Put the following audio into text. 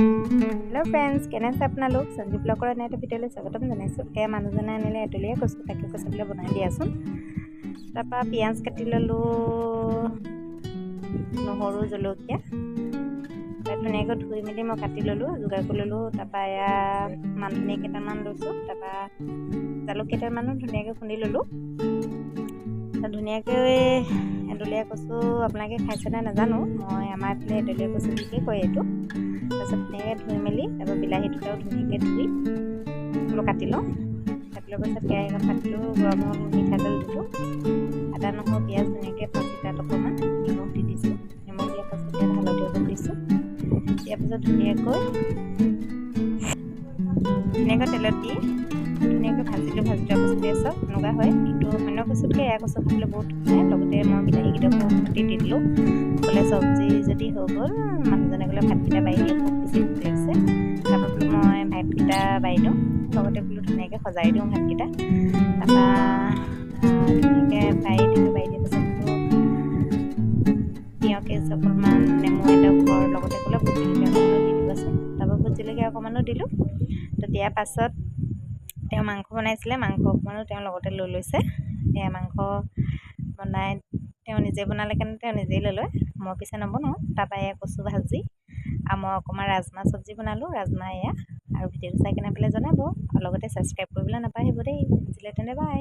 Hello friends কেনে আছে আপোনালোক? সঞ্জীৱ ব্লগৰ এনে এটা ভিডিঅ'লৈ স্বাগতম জনাইছোঁ। এয়া মানুহজনে আনিলে এতলীয়া কচু তাকে কচুবিলাক বনাই দিয়াচোন। তাৰপৰা পিঁয়াজ কাটি ল'লোঁ নহৰু জলকীয়া। ধুনীয়াকৈ ধুই মেলি মই কাটি ল'লোঁ যোগাৰ কৰি ল'লোঁ। তাৰপৰা এয়া মান ধনিয়া কেইটামান লৈছোঁ। তাৰপৰা জালুক কেইটামানো ধুনীয়াকৈ খুন্দি ল'লোঁ। ধুনীয়াকৈ এডলীয়া কচু আপোনালোকে খাইছেনে নাজানো? মই আমাৰ এইফালে এডলীয়া কচু বুলিয়ে কয় এইটো তাৰপিছত ধুনীয়াকৈ ধুই মেলি তাৰপৰা বিলাহী দুটাও ধুনীয়াকৈ ধুই বোলো কাটি লওঁ। কাটি লোৱাৰ পাছত কেৰাহী এখন পাতিলোঁ গৰম মিঠাতেল দিলোঁ। আদা নহৰু পিঁয়াজ ধুনীয়াকৈ পাঁচি তাত অকণমান নিমখ দি দিছোঁ। নিমখ দিয়াৰ পাছত ইয়াত হালধি অলপ দিছোঁ। দিয়াৰ পাছত ধুনীয়াকৈ ধুনীয়াকৈ তেলত দি ধুনীয়াকৈ ভাজিলোঁ। ভাজি লোৱাৰ পাছতে চব এনেকুৱা হয়। কিন্তু অন্য কচুতকৈ এয়া কচু খাবলৈ বহুত ধুনীয়া লগতে মই বিলাহীকেইটাও কাটি দি দিলোঁ। ক'লে চব্জি যদি হৈ গ'ল মানুহজনে ক'লে ভাতকেইটা বাঢ়ি দিলে খুব বেছি ভোক লাগিছে। তাৰপৰা বোলো মই ভাতকেইটা বাঢ়ি দিওঁ। লগতে বোলো ধুনীয়াকৈ সজাই দিওঁ ভাতকেইটা। তাৰপৰা ধুনীয়াকৈ বাঢ়ি দিলোঁ বাঢ়ি দিয়াৰ পাছত বোলো তিয়ঁহ কেঁচ অকণমান নেমু এডোখৰ লগতে ক'লে ভোট জলকীয়া অকণমানো দি দিবচোন তাৰপৰা ভোট জলকীয়া অকণমানো দিলোঁ। তো দিয়াৰ পাছত তেওঁ মাংস বনাইছিলে। মাংস অকণমানো তেওঁ লগতে লৈ লৈছে। সেয়া মাংস বনাই তেওঁ নিজে বনালে কাৰণে তেওঁ নিজেই লৈ লয় মই পিছে নবনাওঁ তাৰপৰা এয়া কচু ভাজি আৰু মই অকণমান ৰাজমাহ চব্জি বনালোঁ ৰাজমাহ এয়া আৰু ভিডিঅ'টো চাই কেনে পেলাই জনাব আৰু লগতে ছাবস্ক্ৰাইব কৰিবলৈ নাপাহৰিব দেই। তেনে বাই